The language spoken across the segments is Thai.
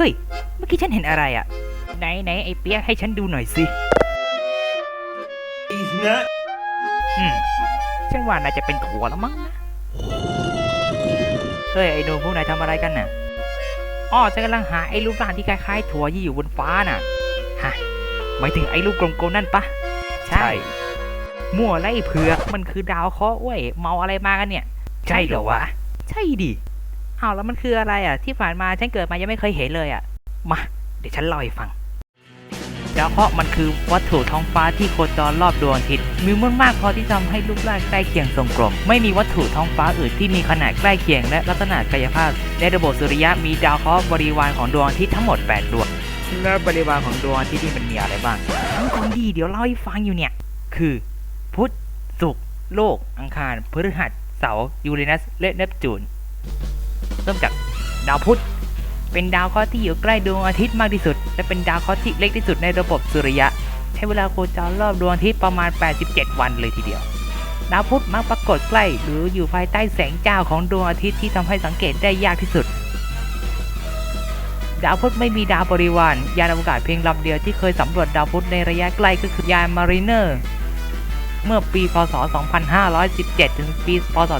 เฮ้ย เมื่อกี้ฉันเห็นอะไรอะไหนไหนไอ้เปียกให้ฉันดูหน่อยสินะอืมฉันว่าน่าจะเป็นถั่วแล้วมั้งนะ เฮ้ย ไอ้หนูพวกนายทำอะไรกันน่ะอ้อฉันกำลังหาไอ้รูปร่างที่คล้ายๆถั่วที่อยู่บนฟ้าน่ะ ฮะ หมายถึงไอ้ลูกกลมๆนั่นปะ ใช่ มั่วแล้วไอ้เผือก มันคือดาวเคราะห์เว้ย เมาอะไรมากันเนี่ย ใช่เหรอวะ ใช่ดิ อ้าวแล้วมันคืออะไรอะ ที่ผ่านมาฉันเกิดมายังไม่เคยเห็นเลยอะ มา เดี๋ยวฉันเล่าให้ฟังดาวเคราะห์มันคือวัตถุท้องฟ้าที่โคจรรอบดวงอาทิตย์มีมวลมากพอที่ทำให้รูปร่างใกล้เคียงทรงกลม ไม่มีวัตถุท้องฟ้าอื่นที่มีขนาดใกล้เคียงและลักษณะกายภาพ ในระบบสุริยะมีดาวเคราะห์บริวารของดวงอาทิตย์ทั้งหมด 8 ดวง และบริวารของดวงอาทิตย์นี่มันมีอะไรบ้างทั้งคนดีเดี๋ยวเล่าให้ฟังอยู่เนี่ย คือ พุธศุกร์โลก อังคารพฤหัสเสาร์ยูเรนัสและเนปจูน ริ่มจากดาวพุธเป็นดาวเคราะห์ที่อยู่ใกล้ดวงอาทิตย์มากที่สุด และเป็นดาวเคราะห์ที่เล็กที่สุดในระบบสุริยะ ใช้เวลาโคจรรอบดวงอาทิตย์ประมาณ 87 วันเลยทีเดียว ดาวพุธมักปรากฏใกล้ หรืออยู่ภายใต้แสงจ้าของดวงอาทิตย์ที่ทำให้สังเกตได้ยากที่สุด ดาวพุธไม่มีดาวบริวาร ยานอวกาศเพียงลำเดียวที่เคยสำรวจดาวพุธในระยะใกล้ก็คือยานมารีเนอร์เมื่อปี พศ 2517 ถึงปี พศ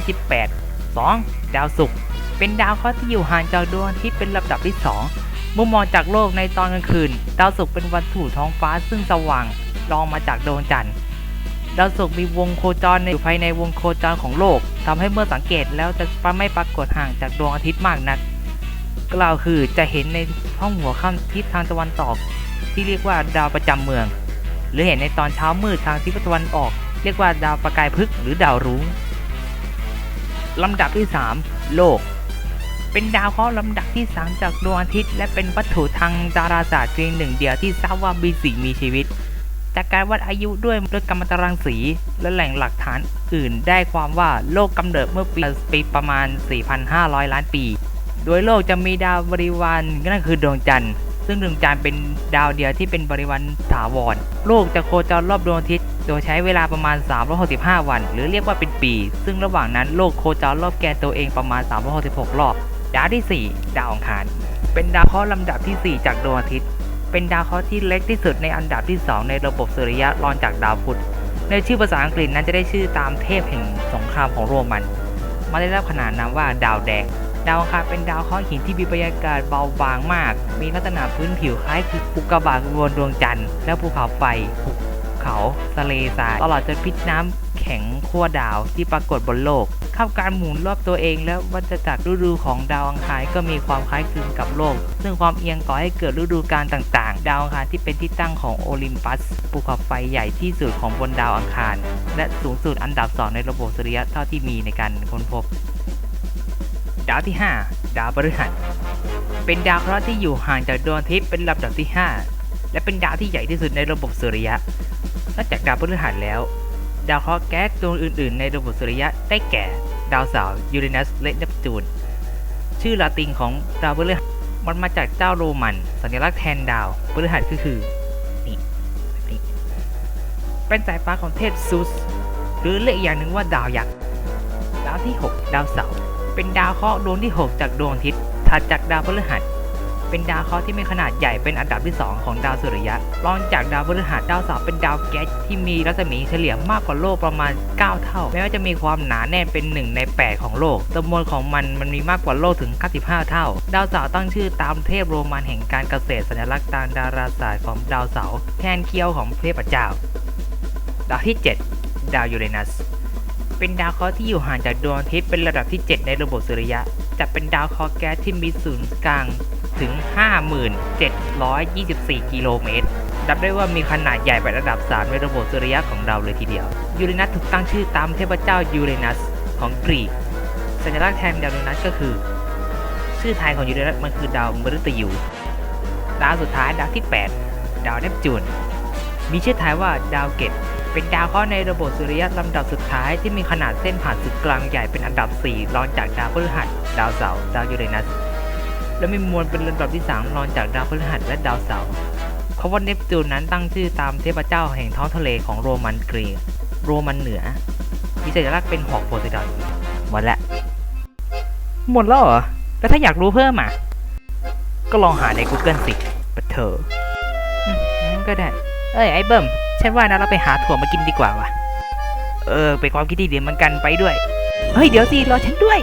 2518 2. ดาวศุกร์ เป็นดาวเคราะห์ที่อยู่ห่างจากดวงอาทิตย์เป็นลำดับที่ 2 มุมมองจากโลกในตอนกลางคืน ดาวศุกร์เป็นวัตถุท้องฟ้าซึ่งสว่างรองมาจากดวงจันทร์ ดาวศุกร์มีวงโคจรอยู่ภายในวงโคจรของโลกทำให้เมื่อสังเกตแล้วจะไม่ปรากฏห่างจากดวงอาทิตย์มากนัก กล่าวคือจะเห็นในห้องหัวค่ำทิศทางตะวันตก ที่เรียกว่าดาวประจำเมือง หรือเห็นในตอนเช้ามืดทางทิศตะวันออก เรียกว่าดาวประกายพฤกษ์หรือดาวรุ้งลำดับที่ 3 โลก เป็นดาวเคราะห์ลำดับที่ 3 จากดวงอาทิตย์ และเป็นวัตถุทางดาราศาสตร์เพียงหนึ่งเดียวที่ทราบว่ามีสิ่งมีชีวิตจากการวัดอายุด้วยด้วยกัมมันตรังสี และแหล่งหลักฐานอื่นได้ความว่าโลกกำเนิดเมื่อปีปีประมาณ 4,500 ล้านปี โดยโลกจะมีดาวบริวารนั่นคือดวงจันทร์ซึ่งดวงจันทร์เป็นดาวเดียวที่เป็นบริวารถาวร โลกจะโคจรรอบดวงอาทิตย์ โดยใช้เวลาประมาณ 365 วัน หรือเรียกว่าเป็นปี ซึ่งระหว่างนั้นโลกโคจรรอบแกนตัวเองประมาณ 366 รอบ ดาวที่ 4 ดาวอังคาร เป็นดาวเคราะห์ลำดับที่ 4 จากดวงอาทิตย์ เป็นดาวเคราะห์ที่เล็กที่สุดในอันดับที่ 2 ในระบบสุริยะรองจากดาวพุธ ในชื่อภาษาอังกฤษนั้นจะได้ชื่อตามเทพแห่งสงครามของโรมันมาได้รับขนานนามว่าดาวแดง ดาวอังคารเป็นดาวเคราะห์หินที่มีบรรยากาศเบาบางมาก มีลักษณะพื้นผิวคล้ายคืออุกกาบาตบนดวงจันทร์ และภูเขาไฟภูเขาทะเลทรายตลอดจนพิษน้ำ แข็งขั้วดาวที่ปรากฏบนโลกเข้าการหมุนรอบตัวเองและวัฏจักรฤดูของดาวอังคารก็มีความคล้ายคลึงกับโลก ซึ่งความเอียงก่อให้เกิดฤดูกาลต่างๆ ดาวอังคารที่เป็นที่ตั้งของโอลิมปัสภูเขาไฟใหญ่ที่สุดของบนดาวอังคาร และสูงสุดอันดับสองในระบบสุริยะเท่าที่มีในการค้นพบ ดาวที่ 5 ดาวพฤหัสเป็นดาวเคราะห์ที่อยู่ห่างจากดวงอาทิตย์เป็นลำดับที่ 5 และเป็นดาวที่ใหญ่ที่สุดในระบบสุริยะนอกจากดาวพฤหัสแล้ว ดาวเคราะห์แก๊สดวงอื่น ๆ ในระบบสุริยะได้แก่ ดาวเสาร์ยูเรนัสและเนปจูน ชื่อลาตินของดาวพฤหัสมันมาจากเจ้าโรมัน สัญลักษณ์แทนดาวพฤหัสก็คือนี่นี้เป็นสายฟ้าของเทพซุสหรือเรียกอีกอย่างหนึ่งว่าดาวยักษ์ดาวที่ 6 ดาวเสาร์เป็นดาวเคราะห์ดวงที่ 6 จากดวงอาทิตย์ถัดจากดาวพฤหัส เป็นดาวเคราะห์ที่มีขนาดใหญ่เป็นอันดับที่ 2 ของดาวสุริยะ รองจากดาวพฤหัสดาวเสาร์เป็นดาวแก๊สที่มีรัศมีเฉลี่ยมากกว่าโลกประมาณ 9 เท่า แม้ว่าจะมีความหนาแน่นเป็น 1 ใน 8 ของโลกจำนวนของมันมันมีมากกว่าโลกถึง 95 เท่า ดาวเสาร์ตั้งชื่อตามเทพโรมันแห่งการเกษตรสัญลักษณ์ทางดาราศาสตร์ของดาวเสาร์แทนเคี้ยวของเทพเจ้า ดาวที่ 7 ดาวยูเรนัสเป็นดาวเคราะห์ที่อยู่ห่างจากดวงอาทิตย์เป็นระดับที่ 7 ในระบบสุริยะ จะเป็นดาวเคราะห์แก๊สที่มีศูนย์กลาง ถึง 5724 กิโลเมตรนับได้ว่ามีขนาดใหญ่เป็นระดับ3ในระบบสุริยะของเราเลยทีเดียว ยูเรนัสถูกตั้งชื่อตามเทพเจ้ายูเรนัสของกรีก สัญลักษณ์แทนดาวยูเรนัสก็คือ ชื่อไทยของยูเรนัสมันคือดาวมฤตยู ดาวสุดท้ายดาวที่ 8 ดาวเนปจูน มีชื่อไทยว่าดาวเกตเป็นดาวเคราะห์ในระบบสุริยะลำดับสุดท้ายที่มีขนาดเส้นผ่านศูนย์กลางใหญ่เป็นอันดับ 4 รองจากดาวพฤหัส ดาวเสาร์ ดาวยูเรนัส และมีมวลเป็นลำดับที่3รองจากดาวพฤหัสและดาวเสาร์คำว่าเนปจูนนั้นตั้งชื่อตามเทพเจ้าแห่งท้องทะเลของโรมันกรีกโรมันเหนือมีสัญลักษณ์เป็นหอกโพไซดอนหมดละหมดแล้วเหรอ แล้วถ้าอยากรู้เพิ่มอะ ก็ลองหาใน Google สิปะเถอะก็ได้ เอ้ยไอ้เบิ่มฉันว่านะเราไปหาถั่วมากินดีกว่าว่ะเออเป็นความคิดที่ดีเหมือนกันไปด้วย เฮ้ย เดี๋ยวสิรอฉันด้วย